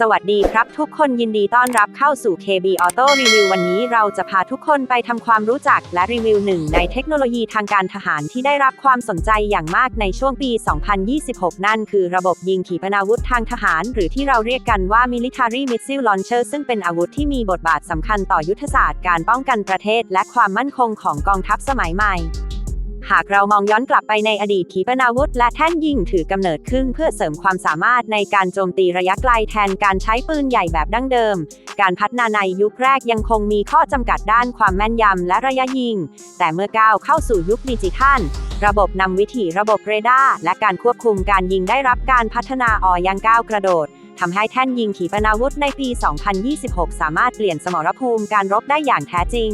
สวัสดีครับทุกคนยินดีต้อนรับเข้าสู่ KB Auto Review วันนี้เราจะพาทุกคนไปทำความรู้จักและรีวิวหนึ่งในเทคโนโลยีทางการทหารที่ได้รับความสนใจอย่างมากในช่วงปี 2026 นั่นคือระบบยิงขีปนาวุธทางทหาร หรือที่เราเรียกกันว่า Military Missile Launcher ซึ่งเป็นอาวุธที่มีบทบาทสำคัญต่อยุทธศาสตร์การป้องกันประเทศ และความมั่นคงของกองทัพสมัยใหม่ หากเรามองย้อนกลับไปในอดีตขีปนาวุธ และแท่นยิงถือกำเนิดขึ้นเพื่อเสริมความสามารถในการโจมตีระยะไกลแทนการใช้ปืนใหญ่แบบดั้งเดิม การพัฒนาในยุคแรกยังคงมีข้อจำกัดด้านความแม่นยำและระยะยิง แต่เมื่อก้าวเข้าสู่ยุคดิจิทัล ระบบนำวิถีระบบเรดาร์และการควบคุมการยิงได้รับการพัฒนาออยังก้าวกระโดดทำให้แท่นยิงขีปนาวุธในปี 2026 สามารถเปลี่ยนสมรภูมิการรบได้อย่างแท้จริง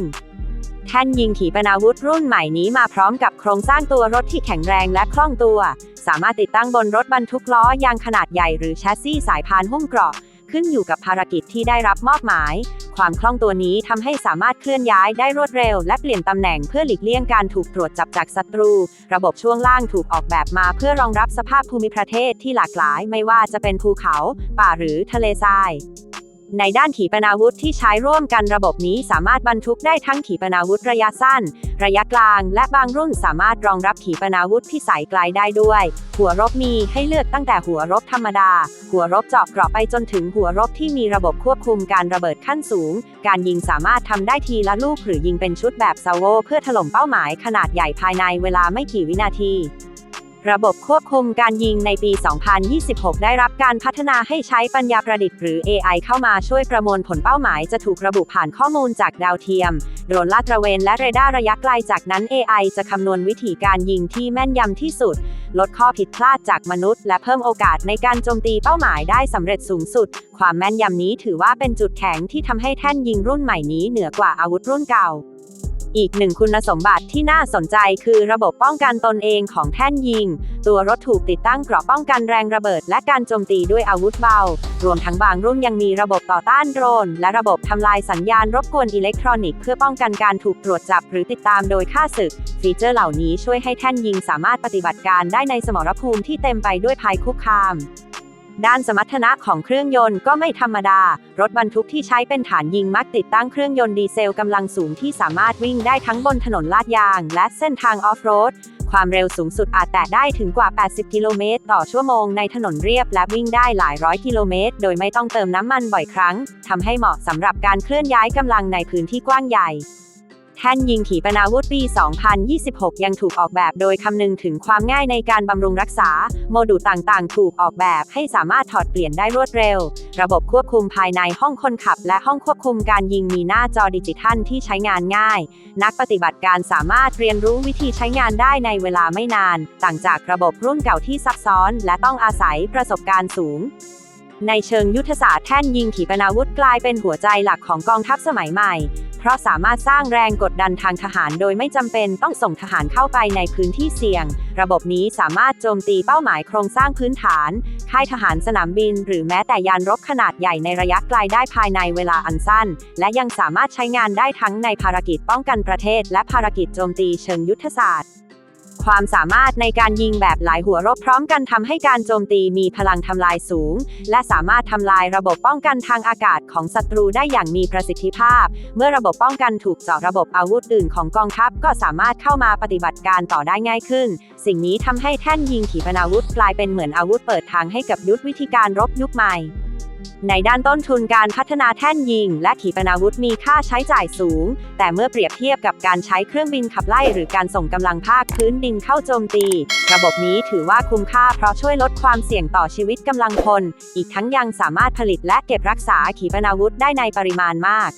แท่นยิงขีปนาวุธรุ่นใหม่นี้มาพร้อมกับโครงสร้างตัวรถที่แข็งแรงและคล่องตัว สามารถติดตั้งบนรถบรรทุกล้อยางขนาดใหญ่หรือแชสซี่สายพานหุ้มเกราะ ขึ้นอยู่กับภารกิจที่ได้รับมอบหมาย ความคล่องตัวนี้ทำให้สามารถเคลื่อนย้ายได้รวดเร็ว และเปลี่ยนตำแหน่งเพื่อหลีกเลี่ยงการถูกตรวจจับจากศัตรู ระบบช่วงล่างถูกออกแบบมาเพื่อรองรับสภาพภูมิประเทศที่หลากหลาย ไม่ว่าจะเป็นภูเขา ป่าหรือทะเลทราย ในด้านขีปนาวุธที่ใช้ร่วมกันระบบนี้สามารถบรรทุกได้ทั้งขีปนาวุธระยะสั้น ระยะกลาง และบางรุ่นสามารถรองรับขีปนาวุธพิสัยไกลได้ด้วย หัวรบมีให้เลือกตั้งแต่หัวรบธรรมดา หัวรบเจาะเกราะไปจนถึงหัวรบที่มีระบบควบคุมการระเบิดขั้นสูง การยิงสามารถทำได้ทีละลูกหรือยิงเป็นชุดแบบซาโวเพื่อถล่มเป้าหมายขนาดใหญ่ภายในเวลาไม่กี่วินาที ระบบควบคุมการยิงในปี 2026 ได้รับการพัฒนาให้ใช้ปัญญาประดิษฐ์หรือ AI เข้ามาช่วยประมวลผลเป้าหมายจะถูกระบุผ่านข้อมูลจากดาวเทียม โดรนลาดตระเวนและเรดาร์ระยะไกลจากนั้น AI จะคำนวณวิธีการยิงที่แม่นยำที่สุด ลดข้อผิดพลาดจากมนุษย์ และเพิ่มโอกาสในการโจมตีเป้าหมายได้สำเร็จสูงสุด ความแม่นยำนี้ถือว่าเป็นจุดแข็งที่ทำให้แท่นยิงรุ่นใหม่นี้เหนือกว่าอาวุธรุ่นเก่า อีกหนึ่งคุณสมบัติที่น่าสนใจคือระบบป้องกันตนเองของแท่นยิง ตัวรถถูกติดตั้งเกราะป้องกันแรงระเบิด และการโจมตีด้วยอาวุธเบา รวมทั้งบางรุ่นยังมีระบบต่อต้านโดรน และระบบทำลายสัญญาณรบกวนอิเล็กทรอนิกส์เพื่อป้องกันการถูกตรวจจับหรือติดตามโดยฆ่าศึก ฟีเจอร์เหล่านี้ช่วยให้แท่นยิงสามารถปฏิบัติการได้ในสมรภูมิที่เต็มไปด้วยภัยคุกคาม ด้านสมรรถนะของเครื่องยนต์ก็ไม่ธรรมดา รถบรรทุกที่ใช้เป็นฐานยิงมักติดตั้งเครื่องยนต์ดีเซลกำลังสูงที่สามารถวิ่งได้ทั้งบนถนนลาดยาง และเส้นทางออฟโรด ความเร็วสูงสุดอาจแตะได้ถึงกว่า 80 กิโลเมตรต่อชั่วโมงในถนนเรียบและวิ่งได้หลายร้อยกิโลเมตร โดยไม่ต้องเติมน้ำมันบ่อยครั้งทำให้เหมาะสำหรับการเคลื่อนย้ายกำลังในพื้นที่กว้างใหญ่ แท่นยิงขีปนาวุธปี 2026 ยังถูกออกแบบโดยคำนึงถึงความง่ายในการบำรุงรักษา โมดูลต่างๆ ถูกออกแบบให้สามารถถอดเปลี่ยนได้รวดเร็ว ระบบควบคุมภายในห้องคนขับ และห้องควบคุมการยิงมีหน้าจอดิจิทัลที่ใช้งานง่าย นักปฏิบัติการสามารถเรียนรู้วิธีใช้งานได้ในเวลาไม่นาน ต่างจากระบบรุ่นเก่าที่ซับซ้อน และต้องอาศัยประสบการณ์สูงในเชิงยุทธศาสตร์แท่นยิงขีปนาวุธกลายเป็นหัวใจหลักของกองทัพสมัยใหม่ เพราะสามารถสร้างแรงกดดันทางทหารโดยไม่จำเป็นต้องส่งทหารเข้าไปในพื้นที่เสี่ยง ระบบนี้สามารถโจมตีเป้าหมายโครงสร้างพื้นฐาน ค่ายทหารสนามบิน หรือแม้แต่ยานรบขนาดใหญ่ในระยะไกลได้ภายในเวลาอันสั้น และยังสามารถใช้งานได้ทั้งในภารกิจป้องกันประเทศ และภารกิจโจมตีเชิงยุทธศาสตร์ ความสามารถในการยิงแบบหลายหัวรบพร้อมกันทำให้การโจมตีมีพลังทำลายสูง และสามารถทำลายระบบป้องกันทางอากาศของศัตรูได้อย่างมีประสิทธิภาพ เมื่อระบบป้องกันถูกเจาะระบบอาวุธอื่นของกองทัพก็สามารถเข้ามาปฏิบัติการต่อได้ง่ายขึ้น สิ่งนี้ทำให้แท่นยิงขีปนาวุธกลายเป็นเหมือนอาวุธเปิดทางให้กับยุทธวิธีการรบยุคใหม่ ในด้านต้นทุนการพัฒนาแท่นยิง และขีปนาวุธมีค่าใช้จ่ายสูง แต่เมื่อเปรียบเทียบกับการใช้เครื่องบินขับไล่ หรือการส่งกำลังภาคพื้นดินเข้าโจมตี ระบบนี้ถือว่าคุ้มค่าเพราะช่วยลดความเสี่ยงต่อชีวิตกำลังพล อีกทั้งยังสามารถผลิตและเก็บรักษาขีปนาวุธได้ในปริมาณมาก